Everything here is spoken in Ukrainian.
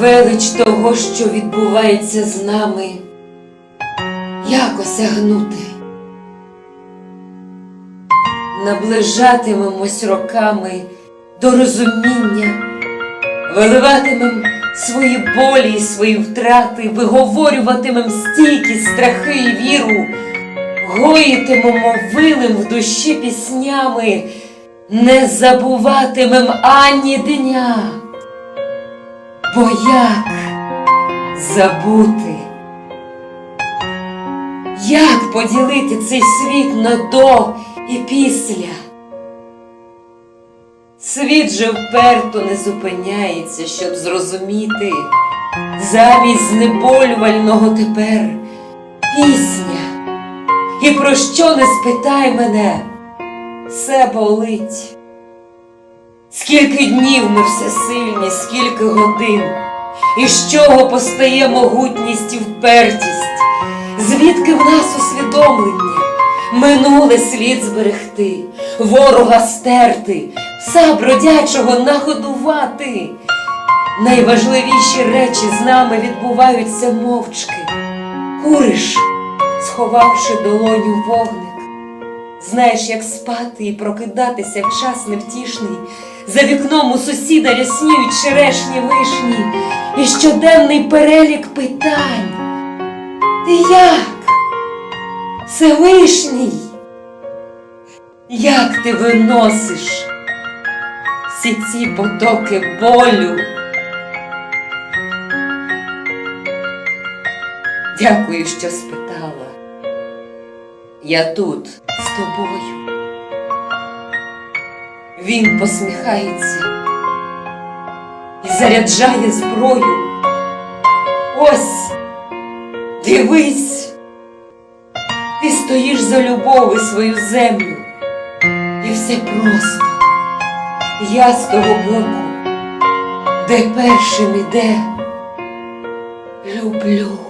велич того, що відбувається з нами, як осягнути? Наближатимемось роками до розуміння, виливатимем свої болі і свої втрати, виговорюватимем стійкі страхи і віру, гоїтимемо вилим в душі піснями, не забуватимем ані дня. Бо як забути? Як поділити цей світ на до і після? Світ же вперто не зупиняється, щоб зрозуміти, замість знеболювального тепер пісня. І про що не спитай мене, все болить. Скільки днів ми всесильні, скільки годин, і з чого постає могутність і впертість, звідки в нас усвідомлення, минуле слід зберегти, ворога стерти, пса бродячого нагодувати. Найважливіші речі з нами відбуваються мовчки. Куриш, сховавши долоню вогник. Знаєш, як спати і прокидатися в час невтішний. За вікном у сусіда рясніють черешні вишні і щоденний перелік питань. Ти як? Всевишній? Як ти виносиш всі ці потоки болю? Дякую, що спитала. Я тут з тобою. Він посміхається і заряджає зброю. Ось, дивись, ти стоїш за любов і свою землю. І все просто. Я з того боку, де першим іде, люблю.